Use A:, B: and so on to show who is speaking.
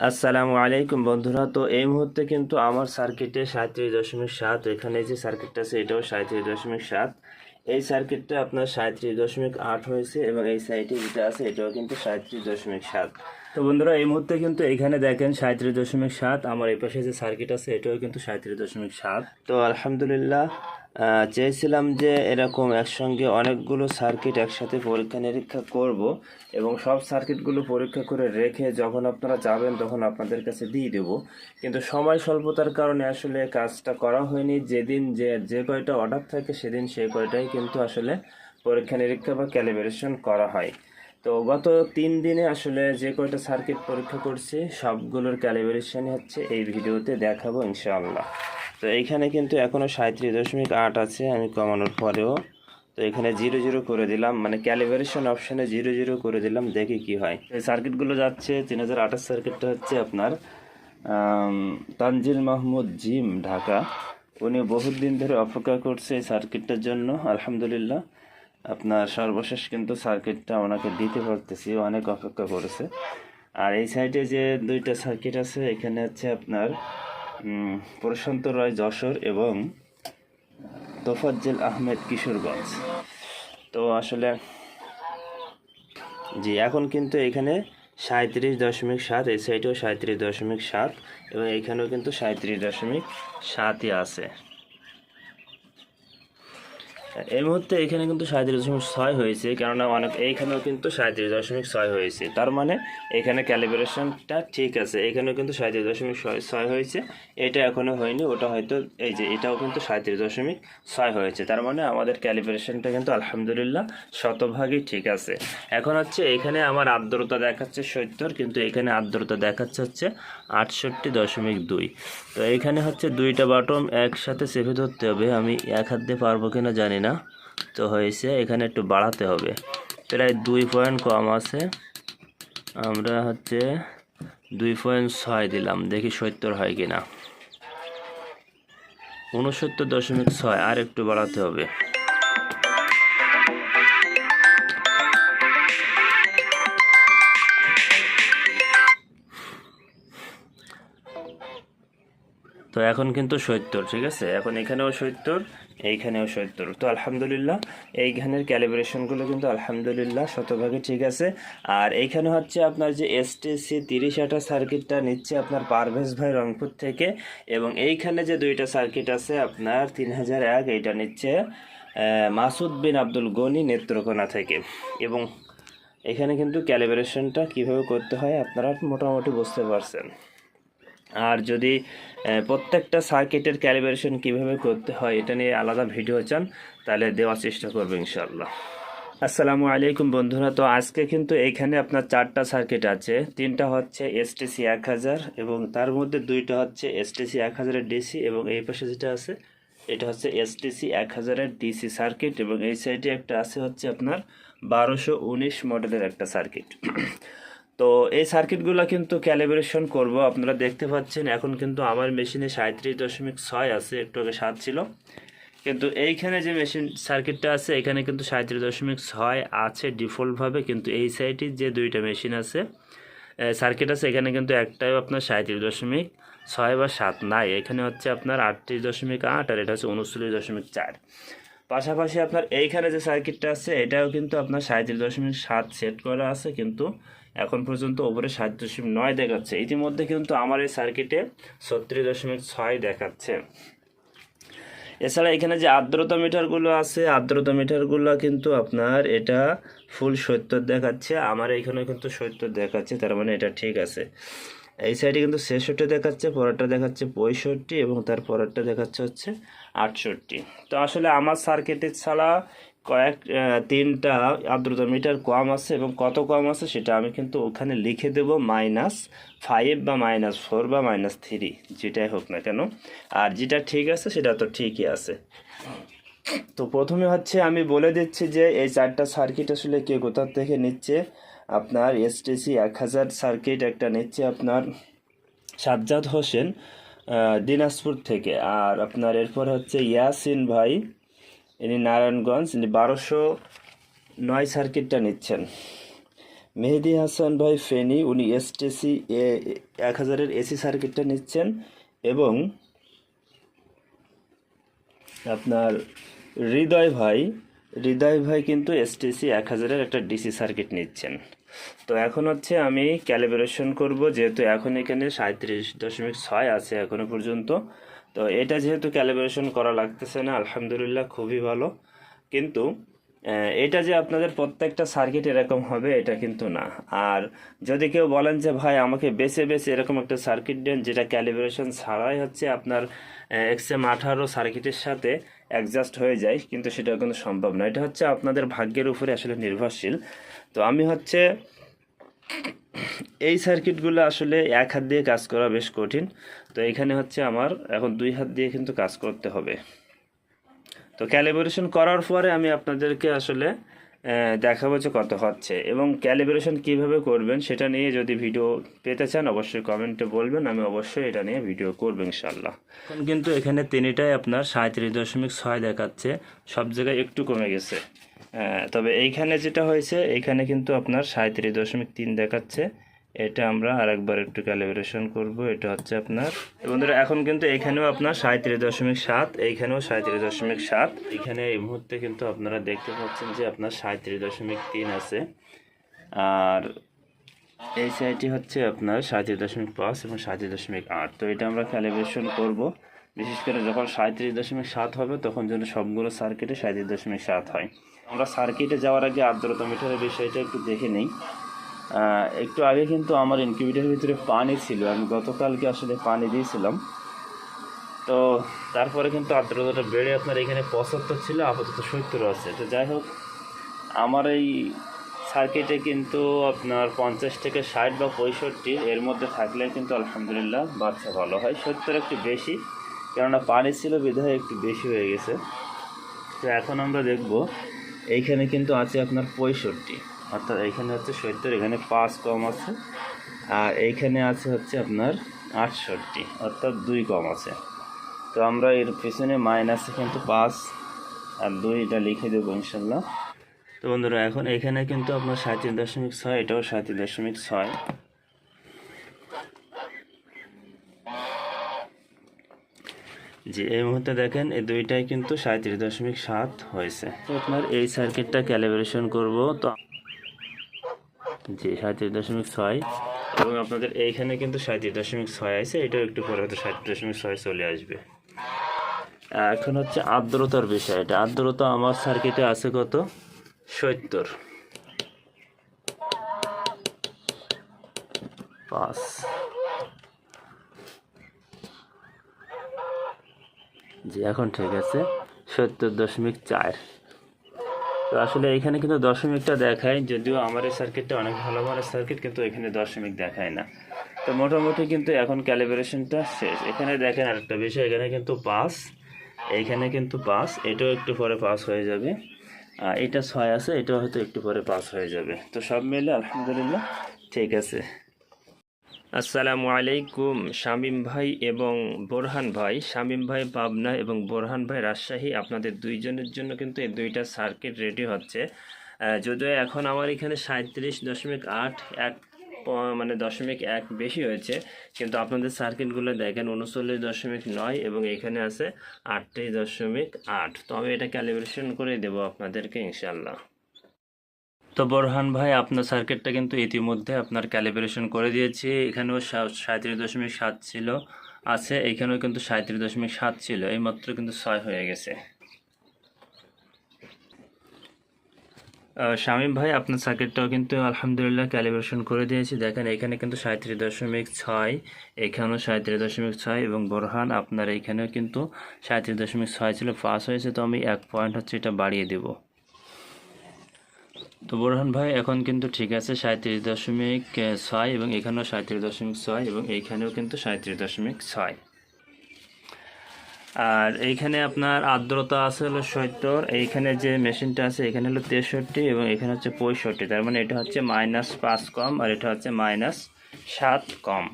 A: আসসালামু আলাইকুম বন্ধুরা। তো এই মুহূর্তে কিন্তু আমার সার্কিটে সাঁত্রিশ দশমিক সাত, এখানে যে সার্কিটটা আছে এটাও সাঁত্রিশ দশমিক সাত। এই সার্কিটটা আপনার সাঁত্রিশ দশমিক আট হয়েছে এবং এই সাইটে যেটা আছে এটাও কিন্তু সাঁত্রিশ দশমিক সাত। তো বন্ধুরা, এই মুহূর্তে কিন্তু এখানে দেখেন সাঁত্রিশ দশমিক সাত, আমার এই পাশে যে সার্কিট আছে, এটাও কিন্তু সাঁত্রিশ দশমিক সাত। তো আলহামদুলিল্লাহ চেয়েছিলাম যে এরকম একসঙ্গে অনেকগুলো সার্কিট একসাথে পরীক্ষা নিরীক্ষা করব এবং সব সার্কিটগুলো পরীক্ষা করে রেখে যখন আপনারা যাবেন তখন আপনাদের কাছে দিয়ে দেব। কিন্তু সময় স্বল্পতার কারণে আসলে কাজটা করা হয়নি। যেদিন যে যে কয়টা অর্ডার থাকে, সেদিন সেই কয়টাই কিন্তু আসলে পরীক্ষা নিরীক্ষা বা ক্যালিব্রেশন করা হয়। তো গত তিন দিনে আসলে যে কয়টা সার্কিট পরীক্ষা করছি, সবগুলোর ক্যালিব্রেশন হচ্ছে এই ভিডিওতে দেখাবো ইনশাআল্লাহ। তো এইখানে কিন্তু এখনও সাঁত্রিশ দশমিক আট আছে আমি কমানোর পরেও। তো এখানে জিরো জিরো করে দিলাম মানে ক্যালিব্রেশন অপশানে জিরো জিরো করে দিলাম, দেখি কি হয়। এই সার্কিটগুলো যাচ্ছে, তিন হাজার আঠাশ সার্কিটটা হচ্ছে আপনার তানজিল মাহমুদ জিম ঢাকা। উনি বহুত দিন ধরে অপেক্ষা করছে এই সার্কিটটার জন্য, আলহামদুলিল্লাহ। আপনার সর্বশেষ কিন্তু সার্কিটটা ওনাকে দিতে পারতেছি অনেক অপেক্ষা করেছে। আর এই সাইডে যে দুইটা সার্কিট আছে, এখানে হচ্ছে আপনার প্রশান্ত রয় যশোর এবং তোফাজ্জেল আহমেদ কিশোরগঞ্জ। তো আসলে, জি, এখন কিন্তু এখানে সাঁত্রিশ দশমিক সাত, এই সাইডেও সাঁত্রিশ দশমিক সাত এবং এখানেও কিন্তু সাঁত্রিশ দশমিক সাতই আছে। এই মুহূর্তে এখানে কিন্তু সাঁত্রিশ দশমিক ছয় হয়েছে, কেননা অনেক এইখানেও কিন্তু সাঁত্রিশ দশমিক ছয় হয়েছে। তার মানে এখানে ক্যালিব্রেশনটা ঠিক আছে, এখানেও কিন্তু সাঁত্রিশ দশমিক ছয় হয়েছে। এটা এখনও হয়নি, ওটা হয়তো এই যে এটাও কিন্তু সাঁত্রিশ দশমিক ছয় হয়েছে। তার মানে আমাদের ক্যালিব্রেশনটা কিন্তু আলহামদুলিল্লাহ শতভাগই ঠিক আছে। এখন হচ্ছে এখানে আমার আর্দ্রতা দেখাচ্ছে সত্তর, কিন্তু এখানে আর্দ্রতা দেখাচ্ছে হচ্ছে আটষট্টি দশমিক দুই। তো এখানে হচ্ছে দুইটা বাটম একসাথে চেপে ধরতে হবে, আমি এক হাত দিয়ে পারব কিনা জানি না। তো হয়েছে এখানে একটু বাড়াতে হবে। প্রায় দুই পয়েন্ট কম আছে। আমরা হচ্ছে দুই পয়েন্ট ছয় দিলাম। দেখি সত্তর হয় কিনা। উনসত্তর দশমিক ছয় আর একটু বাড়াতে হবে। তো এখন কিন্তু সত্তর, ঠিক আছে? এখন এখানেও সত্তর, এইখানেও সত্তর। তো আলহামদুলিল্লাহ, এইখানের ক্যালিব্রেশনগুলো কিন্তু আলহামদুলিল্লাহ শতভাগে ঠিক আছে। আর এইখানে হচ্ছে আপনার যে এসটিসি তিরিশ আটা সার্কিটটা নিচ্ছে আপনার পারভেজ ভাই রংপুর থেকে, এবং এইখানে যে দুইটা সার্কিট আছে আপনার তিন হাজার এক, এইটা নিচ্ছে মাসুদ বিন আব্দুল গনি নেত্রকোনা থেকে। এবং এখানে কিন্তু ক্যালিব্রেশনটা কীভাবে করতে হয় আপনারা মোটামুটি বুঝতে পারছেন। আর যদি প্রত্যেকটা সার্কিটের ক্যালিব্রেশন কীভাবে করতে হয়, এটা নিয়ে আলাদা ভিডিও চান, তাহলে দেওয়ার চেষ্টা করব ইনশাল্লাহ আসসালামু আলাইকুম বন্ধুরা, তো আজকে কিন্তু এইখানে আপনার চারটা সার্কিট আছে। তিনটা হচ্ছে এসটিসি এক হাজার এবং তার মধ্যে দুইটা হচ্ছে এসটিসি এক হাজারের ডিসি এবং এই পাশে যেটা আছে, এটা হচ্ছে এসটিসি এক হাজারের ডিসি সার্কিট এবং এই সাইডে একটা আছে হচ্ছে আপনার বারোশো উনিশ মডেলের একটা সার্কিট তো এই সার্কিটগুলো কিন্তু ক্যালিব্রেশন করব। আপনারা দেখতে পাচ্ছেন, এখন কিন্তু আমার মেশিনে সাঁত্রিশ দশমিক ছয় আছে, একটু আগে সাত ছিল। কিন্তু এইখানে যে মেশিন সার্কিটটা আছে, এখানে কিন্তু সাঁত্রিশ দশমিক ছয় আছে ডিফল্টভাবে, কিন্তু এই সাইডে যে দুইটা মেশিন আছে সার্কিট আছে, এখানে কিন্তু একটাই আপনার সাঁত্রিশ দশমিক ছয় বা সাত নাই। এখানে হচ্ছে আপনার আটত্রিশ দশমিক আট আর এটা হচ্ছে উনচল্লিশ দশমিক চার। পাশাপাশি আপনার এইখানে যে সার্কিটটা আছে, এটাও কিন্তু আপনার সাঁত্রিশ দশমিক সাত সেট করা আছে, কিন্তু এখন পর্যন্ত ওপরে সাত দশমিক নয় দেখাচ্ছে। ইতিমধ্যে কিন্তু আমার এই সার্কিটে ছত্রিশ দশমিক ছয় দেখাচ্ছে। এছাড়া এখানে যে আর্দ্রতা মিটারগুলো আছে, আর্দ্রতা মিটারগুলো কিন্তু আপনার এটা ফুল সত্তর দেখাচ্ছে। আমার এখানে কিন্তু সত্তর দেখাচ্ছে, তার মানে এটা ঠিক আছে। এই সাইডে কিন্তু ছেষট্টি দেখাচ্ছে, পরেরটা দেখাচ্ছে পঁয়ষট্টি এবং তার পরেরটা দেখাচ্ছে হচ্ছে আটষট্টি। তো আসলে আমার সার্কিটের ছাড়া কয়েক তিনটা আর্দ্রতা মিটার কম আছে এবং কত কম আছে সেটা আমি কিন্তু ওখানে লিখে দেব মাইনাস ফাইভ বা মাইনাস ফোর বা মাইনাস থ্রি যেটাই হোক না কেন। আর যেটা ঠিক আছে সেটা তো ঠিকই আছে। তো প্রথমে হচ্ছে আমি বলে দিচ্ছি যে এই চারটা সার্কিট আসলে কে কোথা থেকে নিচ্ছে? আপনার এসটিসি এক হাজার সার্কিট একটা নিচ্ছে আপনার সাজ্জাদ হোসেন দিনাজপুর থেকে। আর আপনার এরপর হচ্ছে ইয়াসিন ভাই ইনি নারায়ণগঞ্জ, ইনি বারোশো নয় সার্কিটটা নিচ্ছেন। মেহেদি হাসান ভাই ফেনি, উনি এসটিসি এ এক হাজারের এসি সার্কিটটা নিচ্ছেন এবং আপনার হৃদয় ভাই হৃদয় ভাই কিন্তু এসটিসি এক হাজারের একটা ডিসি সার্কিট নিচ্ছেন। তো এখন হচ্ছে আমি ক্যালিব্রেশন করব, যেহেতু এখন এখানে সাঁত্রিশ দশমিক ছয় আছে এখনও পর্যন্ত। তো এটা যেহেতু ক্যালিব্রেশন করা লাগতেছে না, আলহামদুলিল্লাহ খুবই ভালো। কিন্তু এটা যে আপনাদের প্রত্যেকটা সার্কিট এরকম হবে, এটা কিন্তু না। আর যদি কেউ বলেন যে, ভাই, আমাকে বেছে বেছে এরকম একটা সার্কিট দেন, যেটা ক্যালিব্রেশন ছাড়াই হচ্ছে আপনার এক্সএম আঠারো সার্কিটের সাথে অ্যাডজাস্ট হয়ে যায়, কিন্তু সেটা কিন্তু সম্ভব না। এটা হচ্ছে আপনাদের ভাগ্যের উপরে আসলে নির্ভরশীল। তো আমি হচ্ছে, এই সার্কিটগুলো আসলে এক হাত দিয়ে কাজ করা বেশ কঠিন। তো এখানে হচ্ছে আমার, এখন দুই হাত দিয়ে কিন্তু কাজ করতে হবে। তো ক্যালিব্রেশন করার পরে আমি আপনাদেরকে আসলে দেখাবো যে কত হচ্ছে। এবং ক্যালিব্রেশন কীভাবে করবেন সেটা নিয়ে যদি ভিডিও পেতে চান, অবশ্যই কমেন্টে বলবেন, আমি অবশ্যই এটা নিয়ে ভিডিও করব ইনশাল্লাহ এখন কিন্তু এখানে তিনটাই আপনার সাঁত্রিশ দশমিক ছয় দেখাচ্ছে, সব জায়গায় একটু কমে গেছে। তবে এইখানে যেটা হয়েছে এইখানে কিন্তু আপনার সাঁত্রিশ দশমিক তিন দেখাচ্ছে। এটা আমরা আরেকবার একটু ক্যালিব্রেশন করব। এটা হচ্ছে আপনার বন্ধুরা, এখন কিন্তু এখানেও আপনার সাঁত্রিশ দশমিক সাত, এইখানেও সাঁত্রিশ দশমিক সাত। এখানে এই মুহূর্তে কিন্তু আপনারা দেখতে পাচ্ছেন যে আপনার সাঁত্রিশ দশমিক তিন আছে। আর এই সাইডটি হচ্ছে আপনার সাঁত্রিশ দশমিক পাঁচ এবং সাঁত্রিশ দশমিক আট। তো এটা আমরা ক্যালিব্রেশন করব। বিশেষ করে যখন সাঁত্রিশ দশমিক সাত হবে, তখন যেন সবগুলো সার্কিটে সাঁত্রিশ দশমিক সাত হয়। আমরা সার্কিটে যাওয়ার আগে আর্দ্রতা মিটারের বিষয়টা একটু দেখে নিই। একটু আগে কিন্তু আমার ইনকিউবেটারের ভিতরে পানি ছিল, আমি গতকালকে আসলে পানি দিয়েছিলাম। তো তারপরে কিন্তু আর্দ্রতাটা বেড়ে আপনার এখানে পঁচাত্তর ছিল, আপাতত সত্তর আছে। তো যাই হোক, আমার এই সার্কিটে কিন্তু আপনার পঞ্চাশ থেকে ষাট বা পঁয়ষট্টি, এর মধ্যে থাকলে কিন্তু আলহামদুলিল্লাহ বাচ্চা ভালো হয়। সত্তর একটু বেশি, কেননা পানি ছিল, বিধায় একটু বেশি হয়ে গেছে। তো এখন আমরা দেখব, এইখানে কিন্তু আছে আপনার পঁয়ষট্টি। অর্থাৎ এইখানে হচ্ছে সত্তর, এখানে পাঁচ কম আছে। আর এইখানে আছে হচ্ছে আপনার আটষট্টি, অর্থাৎ দুই কম আছে। তো আমরা এর পিছনে মাইনাসে কিন্তু পাঁচ আর দুই এটা লিখে দেবো ইনশাল্লাহ। তো বন্ধুরা, এখন এখানে কিন্তু আপনার সাঁত্রিশ দশমিক ছয়, এটাও সাঁত্রিশ দশমিক ছয়। যে এই মুহূর্তে দেখেন, এই দুইটাই কিন্তু সাঁত্রিশ দশমিক সাত হয়েছে। তো আপনার এই সার্কিটটা ক্যালিব্রেশন করব। তো জি, সাঁত্রিশ দশমিক ছয়। এবং আপনাদের এইখানে কিন্তু সাঁত্রিশ দশমিক ছয় আছে, এটাও একটু পরে হয়তো সাঁত্রিশ দশমিক ছয় চলে আসবে। এখন হচ্ছে আর্দ্রতার বিষয় এটা আর্দ্রতা আমার সার্কিটে আছে কত? সত্তর। পাঁচ। জি, এখন ঠিক আছে। সত্তর দশমিক চার। তো আসলে এখানে কিন্তু দশমিকটা দেখায়, যদিও আমার এই সার্কিটটা অনেক ভালো মানের সার্কিট কিন্তু এখানে দশমিক দেখায় না। তো মোটামুটি কিন্তু এখন ক্যালিব্রেশনটা শেষ। এখানে দেখেন আরেকটা বিষয়, এখানে কিন্তু পাস এইখানে কিন্তু পাস এটাও একটু পরে পাস হয়ে যাবে। আর এটা ছয় আছে, এটাও হয়তো একটু পরে পাস হয়ে যাবে। তো সব মিলে আলহামদুলিল্লাহ, ঠিক আছে। আসসালামু আলাইকুম, শামীম ভাই এবং বোরহান ভাই। শামীম ভাই, পাবনা এবং বোরহান ভাই রাজশাহী, আপনাদের দুইজনের জন্য কিন্তু এই দুইটা সার্কিট রেডি হচ্ছে। যদিও এখন আমার এখানে সাঁত্রিশ দশমিক আট এক মানে দশমিক এক বেশি হয়েছে, কিন্তু আপনাদের সার্কিটগুলো দেখেন, উনচল্লিশ দশমিক নয় এবং এখানে আছে আটত্রিশ দশমিক আট। তো আমি এটা ক্যালিব্রেশন করে দেবো আপনাদেরকে ইনশাল্লাহ তো বোরহান ভাই, আপনার সার্কিটটা কিন্তু ইতিমধ্যে আপনার ক্যালিব্রেশন করে দিয়েছি। এখানেও সাঁত্রিশ দশমিক সাত ছিল, আছে, এখানেও কিন্তু সাঁত্রিশ দশমিক সাত ছিল, এইমাত্র কিন্তু ছয় হয়ে গেছে। শামীম ভাই, আপনার সার্কিটটাও কিন্তু আলহামদুলিল্লাহ ক্যালিব্রেশন করে দিয়েছি। দেখেন, এখানে কিন্তু সাঁত্রিশ দশমিক ছয়, এখানেও সাঁত্রিশ দশমিক ছয় এবং বোরহান, আপনার এইখানেও কিন্তু সাঁত্রিশ দশমিক ছয় ছিল পাস হয়েছে, তো আমি এক পয়েন্ট হচ্ছে এটা বাড়িয়ে দেবো। তো বোরহান ভাই, এখন কিন্তু ঠিক আছে সাঁত্রিশ দশমিক ছয় এবং এখানেও সাঁত্রিশ দশমিক ছয় এবং এইখানেও কিন্তু সাঁত্রিশ দশমিক ছয়। আর এইখানে আপনার আর্দ্রতা আছে হলো সত্তর, এইখানে যে মেশিনটা আছে এখানে হলো তেষট্টি এবং এখানে হচ্ছে পঁয়ষট্টি, তার মানে এটা হচ্ছে মাইনাস পাঁচ কম আর এটা হচ্ছে মাইনাস সাত কম।